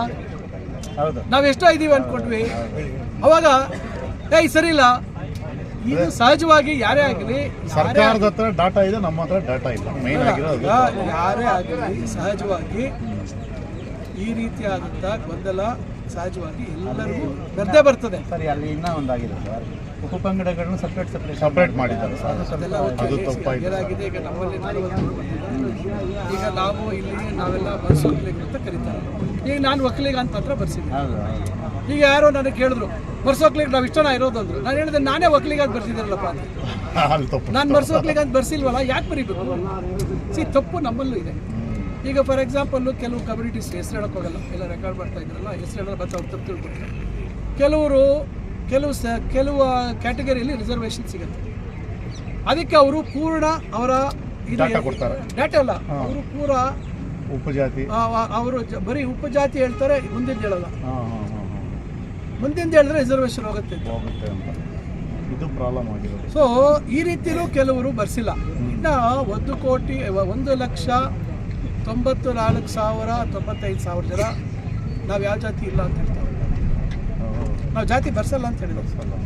ಹೌದು. ನಾವು ಎಷ್ಟೋ ಇದ್ದೀವಿ ಅನ್ಕೊಂಡ್ವಿ. ಅವಾಗ ಏಯ್ ಸರಿ ಇಲ್ಲ. ಇದು ಸಹಜವಾಗಿ ಯಾರೇ ಆಗಲಿ ಸರ್ಕಾರದ ಹತ್ರ ಡಾಟಾ ಇದೆ ನಮ್ಮ ಹತ್ರ ಡಾಟಾ ಇಲ್ಲ. ಮೈನ್ ಆಗಿರೋದು ಯಾರೇ ಆಗಲಿ ಸಹಜವಾಗಿ ಈ ರೀತಿಯಾದಂಥ ಗೊಂದಲ ಸಹಜವಾಗಿ ಎಲ್ಲರಿಗೂ ಬರ್ದೇ ಬರ್ತದೆ. ಸರಿ ಅಲ್ಲಿ ಇನ್ನೂ ಒಂದಾಗಿದೆ ಸರ್. ಉಪಪಂಗಡಗಳನ್ನು ಸಪ್ರೇಟ್ ಸಪ್ರೇಟ್ ಸಪ್ರೇಟ್ ಮಾಡಿದ್ದಾರೆ ಅದು ಈಗ ನಮ್ಮಲ್ಲಿ ಈಗ ನಾವು ಇಲ್ಲಿ ನಾವೆಲ್ಲ ಬಸ್ ಒಕ್ಕಲಿಗ ಅಂತ ಕರೀತಾರೆ. ಈಗ ನಾನು ಒಕ್ಕಲಿಗ ಅಂತ ಹತ್ರ ಹೌದು ಈಗ ಯಾರೋ ನನಗೆ ಕೇಳಿದ್ರು ಬರ್ಸೋಕ್ಲಿಗ್ ನಾವು ಇಷ್ಟನ ಇರೋದು ಅಂದ್ರು. ನಾನು ಹೇಳಿದೆ ನಾನೇ ಒಕ್ಕಲಿಗ ಅಂತ ಬರ್ಸಿದ್ದೀರಲ್ಲಪ್ಪ ನಾನು ಬರ್ಸೋಕ್ಲಿಗೆ ಅಂತ ಬರ್ಸಿಲ್ವಲ್ಲ ಯಾಕೆ ಬರೀಬೇಕು? ಸಿ ತಪ್ಪು ನಮ್ಮಲ್ಲೂ ಇದೆ. ಈಗ ಫಾರ್ ಎಕ್ಸಾಂಪಲ್ಲು ಕೆಲವು ಕಮ್ಯುನಿಟೀಸ್ ಹೆಸರು ಹೇಳೋಕ್ಕೋಗಲ್ಲ ಎಲ್ಲ ರೆಕಾರ್ಡ್ ಮಾಡ್ತಾ ಇದ್ರಲ್ಲ ಹೆಸರು ಹೇಳೋದು ಅವ್ರು ತಪ್ಪು ತಿಳ್ಕೊಳ್ತಾರೆ ಕೆಲವರು ಕೆಲವು ಸ ಕೆಲವು ಕ್ಯಾಟಗರಿಯಲ್ಲಿ ರಿಸರ್ವೇಷನ್ ಸಿಗುತ್ತೆ. ಅದಕ್ಕೆ ಅವರು ಪೂರ್ಣ ಅವರ. ಡಾಟಾ ಅಲ್ಲ ಅವರು ಪೂರ ಉಪಜಾತಿ. ಅವರು ಬರೀ ಉಪಜಾತಿ ಹೇಳ್ತಾರೆ ಮುಂದಿನ ಹೇಳಲ್ಲ. ಮುಂದಿನ ಹೇಳಿದ್ರೆ ರಿಸರ್ವೇಷನ್ ಹೋಗುತ್ತೆ ಹೋಗುತ್ತೆ ಇದು ಪ್ರಾಬ್ಲಮ್ ಆಗಿರೋದು. ಸೊ ಈ ರೀತಿಯೂ ಕೆಲವರು ಬರ್ಸಿಲ್ಲ. ಇನ್ನು ಒಂದು ಕೋಟಿ ಒಂದು ಲಕ್ಷ ತೊಂಬತ್ತು ನಾಲ್ಕು ಸಾವಿರ, ತೊಂಬತ್ತೈದು ಸಾವಿರ ಜನ ನಾವು ಯಾವ ಜಾತಿ ಇಲ್ಲ ಅಂತ ಹೇಳ್ತಾರೆ. ನಾವು ಜಾತಿ ಬರ್ಸಲ್ಲ ಅಂತ ಹೇಳಿದ್ರು.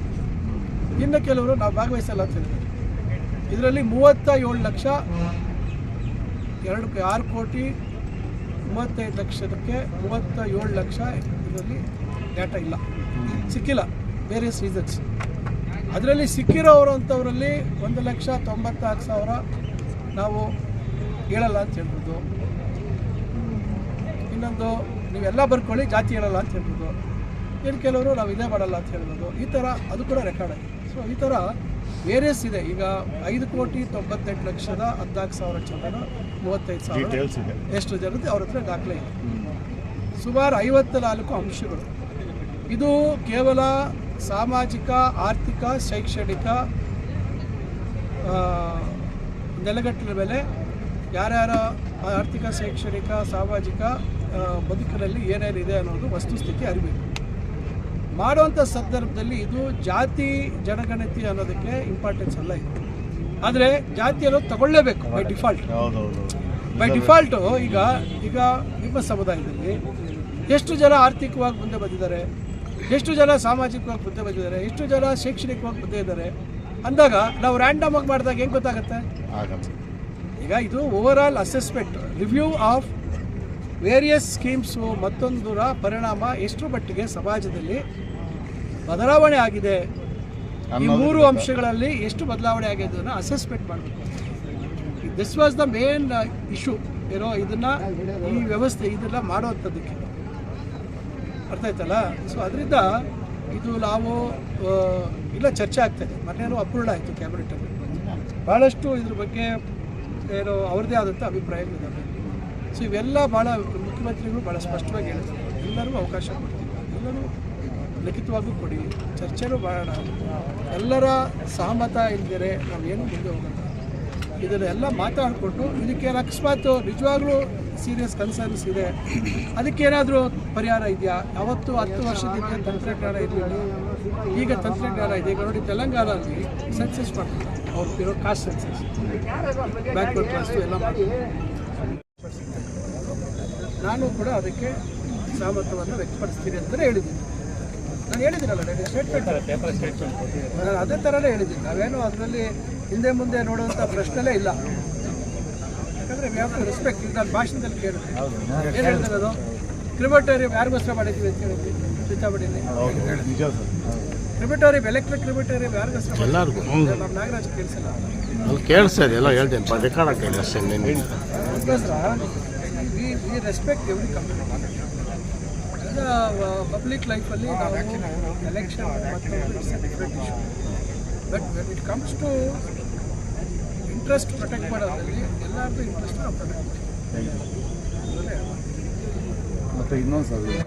ಇನ್ನು ಕೆಲವರು ನಾವು ಭಾಗವಹಿಸಲ್ಲ ಅಂತ ಹೇಳಿದ್ರು. ಇದರಲ್ಲಿ ಮೂವತ್ತ ಏಳು ಲಕ್ಷ, ಎರಡು ಆರು ಕೋಟಿ, ಮೂವತ್ತೈದು ಲಕ್ಷಕ್ಕೆ ಮೂವತ್ತ ಏಳು ಲಕ್ಷ ಇದರಲ್ಲಿ ಡಾಟಾ ಇಲ್ಲ. ಸಿಕ್ಕಿಲ್ಲ, ಬೇರೆ ಸೀಸನ್ಸ್ ಅದರಲ್ಲಿ ಸಿಕ್ಕಿರೋರು ಅಂಥವರಲ್ಲಿ ಒಂದು ಲಕ್ಷ ತೊಂಬತ್ತಾರು ಸಾವಿರ ನಾವು ಹೇಳಲ್ಲ ಅಂತ ಹೇಳ್ಬೋದು. ಇನ್ನೊಂದು ನೀವೆಲ್ಲ ಬರ್ಕೊಳ್ಳಿ ಜಾತಿ ಹೇಳಲ್ಲ ಅಂತ ಹೇಳ್ಬೋದು ಇನ್ನು ಕೆಲವರು ನಾವು ಇದೇ ಮಾಡಲ್ಲ ಅಂತ ಹೇಳ್ಬೋದು. ಈ ಥರ ಅದು ಕೂಡ ರೆಕಾರ್ಡ್ ಆಗಿದೆ. ಸೊ ಈ ಥರ ವೇರಿಯಸ್ ಇದೆ. ಈಗ ಐದು ಕೋಟಿ ತೊಂಬತ್ತೆಂಟು ಲಕ್ಷದ ಹದಿನಾಲ್ಕು ಸಾವಿರ ಜನ ಮೂವತ್ತೈದು ಸಾವಿರ ಎಷ್ಟು ಜನತೆ ಅವ್ರ ಹತ್ರ ದಾಖಲೆ ಇದೆ. ಸುಮಾರು ಐವತ್ತ ನಾಲ್ಕು ಅಂಶಗಳು. ಇದು ಕೇವಲ ಸಾಮಾಜಿಕ ಆರ್ಥಿಕ ಶೈಕ್ಷಣಿಕ ನೆಲೆಗಟ್ಟಿನ ಮೇಲೆ ಯಾರ್ಯಾರ ಆರ್ಥಿಕ ಶೈಕ್ಷಣಿಕ ಸಾಮಾಜಿಕ ಬದುಕಿನಲ್ಲಿ ಏನೇನಿದೆ ಅನ್ನೋದು ವಸ್ತುಸ್ಥಿತಿ ಅರಿಬೇಕು. ಮಾಡುವಂಥ ಸಂದರ್ಭದಲ್ಲಿ ಇದು ಜಾತಿ ಜನಗಣತಿ ಅನ್ನೋದಕ್ಕೆ ಇಂಪಾರ್ಟೆನ್ಸ್ ಅಲ್ಲ ಇದು. ಆದರೆ ಜಾತಿ ಅನ್ನೋದು ತಗೊಳ್ಳೇಬೇಕು ಬೈ ಡಿಫಾಲ್ಟ್ ಬೈ ಡಿಫಾಲ್ಟು ಈಗ ಈಗ ನಿಮ್ಮ ಸಮುದಾಯದಲ್ಲಿ ಎಷ್ಟು ಜನ ಆರ್ಥಿಕವಾಗಿ ಮುಂದೆ ಬಂದಿದ್ದಾರೆ? ಎಷ್ಟು ಜನ ಸಾಮಾಜಿಕವಾಗಿ ಮುಂದೆ ಬಂದಿದ್ದಾರೆ? ಎಷ್ಟು ಜನ ಶೈಕ್ಷಣಿಕವಾಗಿ ಮುಂದೆ ಇದ್ದಾರೆ? ಅಂದಾಗ ನಾವು ರ್ಯಾಂಡಮ್ ಆಗಿ ಮಾಡಿದಾಗ ಹೆಂಗೆ ಗೊತ್ತಾಗುತ್ತೆ? ಈಗ ಇದು overall assessment review of various schemes ಮತ್ತೊಂದರ ಪರಿಣಾಮ ಎಷ್ಟು ಮಟ್ಟಿಗೆ ಸಮಾಜದಲ್ಲಿ ಬದಲಾವಣೆ ಆಗಿದೆ? ಈ ಮೂರು ಅಂಶಗಳಲ್ಲಿ ಎಷ್ಟು ಬದಲಾವಣೆ ಆಗಿದೆ ಅದನ್ನು ಅಸೆಸ್ಮೆಂಟ್ ಮಾಡಬೇಕು. This was the main issue ಏನೋ ಇದನ್ನ ಈ ವ್ಯವಸ್ಥೆ ಇದೆಲ್ಲ ಮಾಡುವಂಥದ್ದಕ್ಕೆ. ಅರ್ಥ ಆಯ್ತಲ್ಲ? ಸೊ ಅದರಿಂದ ಇದು ನಾವು ಇಲ್ಲ ಚರ್ಚೆ ಆಗ್ತಾಯಿದೆ ಮೊನ್ನೆನೂ ಅಪೂರ್ಣ ಆಯಿತು ಕ್ಯಾಬಿನೆಟಲ್ಲಿ ಭಾಳಷ್ಟು ಇದ್ರ ಬಗ್ಗೆ ಏನೋ ಅವ್ರದ್ದೇ ಆದಂಥ ಅಭಿಪ್ರಾಯಗಳಿದ್ದಾವೆ ಸೊ ಇವೆಲ್ಲ ಭಾಳ ಮುಖ್ಯಮಂತ್ರಿಗಳು ಭಾಳ ಸ್ಪಷ್ಟವಾಗಿ ಹೇಳಿದ್ದಾರೆ ಎಲ್ಲರಿಗೂ ಅವಕಾಶ ಕೊಡ್ತೀವಿ. ಎಲ್ಲರೂ ಲಿಖಿತವಾಗೂ ಕೊಡಿ. ಚರ್ಚೆನೂ ಮಾಡೋಣ. ಎಲ್ಲರ ಸಹಮತ ಇಲ್ಲದೆ ನಾವೇನು ಮುಂದೆ ಹೋಗೋಣ ಇದನ್ನೆಲ್ಲ ಮಾತಾಡಿಕೊಂಡು ಇದಕ್ಕೆ ಅಕಸ್ಮಾತ್ ನಿಜವಾಗ್ಲೂ ಸೀರಿಯಸ್ ಕನ್ಸರ್ನ್ಸ್ ಇದೆ. ಅದಕ್ಕೇನಾದರೂ ಪರಿಹಾರ ಇದೆಯಾ? ಯಾವತ್ತು ಹತ್ತು ವರ್ಷದಿಂದ ತಂತ್ರಜ್ಞಾನ ಇರಲಿಲ್ಲ ಈಗ ತಂತ್ರಜ್ಞಾನ ಇದೆ. ಈಗ ನೋಡಿ ತೆಲಂಗಾಣದಲ್ಲಿ ಸಕ್ಸಸ್ ಮಾಡ್ತಾರೆ. ಅವ್ರಿಗಿರೋ ಕಾಸ್ಟ್ ಸಕ್ಸಸ್ ಬ್ಯಾಕ್ವರ್ಡ್ ಕ್ಲಾಸು ಎಲ್ಲ ಮಾಡ್ತಾರೆ. ನಾನು ಕೂಡ ಅದಕ್ಕೆ ಸಹಮತವನ್ನು ವ್ಯಕ್ತಪಡಿಸ್ತೀನಿ ಅಂತಲೇ ಹೇಳಿದ್ದೀನಿ. ನಾನು ಹೇಳಿದ್ದೀನಲ್ಲ ನನಗೆ ಸ್ಟೇಟ್ಮೆಂಟ್ ನಾನು ಅದೇ ಥರನೇ ಹೇಳಿದ್ದೀನಿ. ನಾವೇನು ಅದರಲ್ಲಿ ಹಿಂದೆ ಮುಂದೆ ನೋಡುವಂಥ ಪ್ರಶ್ನೆಲೇ ಇಲ್ಲ. ಯಾಕಂದರೆ ವ್ಯಾಪಾರ ಹ್ಯಾವ್ ಟು ರೆಸ್ಪೆಕ್ಟ್ ಇದು ನಾನು ಭಾಷಣದಲ್ಲಿ ಕೇಳಿದೆ ಏನು ಹೇಳಿದ್ರೆ ಅದು ಕ್ರಿಮಿಟೋರಿಯಂ ಯಾರಿಗೋಸ್ಕರ ಮಾಡಿದ್ದೀವಿ ಅಂತ ಹೇಳಿದ್ವಿ ಸರ್. ಕ್ರಿಮಿಟೋರಿಯಂ ಎಲೆಕ್ಟ್ರಿಕ್ ಕ್ರಿಮಿಟೋರಿಯಂ ಯಾರಿಗೋಸ್ಕರ ಎಲ್ಲರಿಗೂ ನಮ್ಮ ನಾಗರಾಜ್ ಕೇಳಿಸಿಲ್ಲ. ಕೇಳಿಸ್ತಾ ಇದೆ ಎಲ್ಲ ಹೇಳ್ತೇನೆ ರೆಕಾರ್ಡ್ ಆಗ್ತಾ ಅಷ್ಟೇ we respect every company public ಲೈಫಲ್ಲಿ ನಾವು ಎಲೆಕ್ಷನ್ ಮತ್ತು different issue but when it comes to interest protect ಮಾಡೋದ್ರಲ್ಲಿ ಎಲ್ಲರದ್ದು ಇಂಟ್ರೆಸ್ಟ್ ನಾವು ಪ್ರೊಟೆಕ್ಟ್ ಮಾಡ್ತೀವಿ. ಮತ್ತೆ ಇನ್ನೊಂದು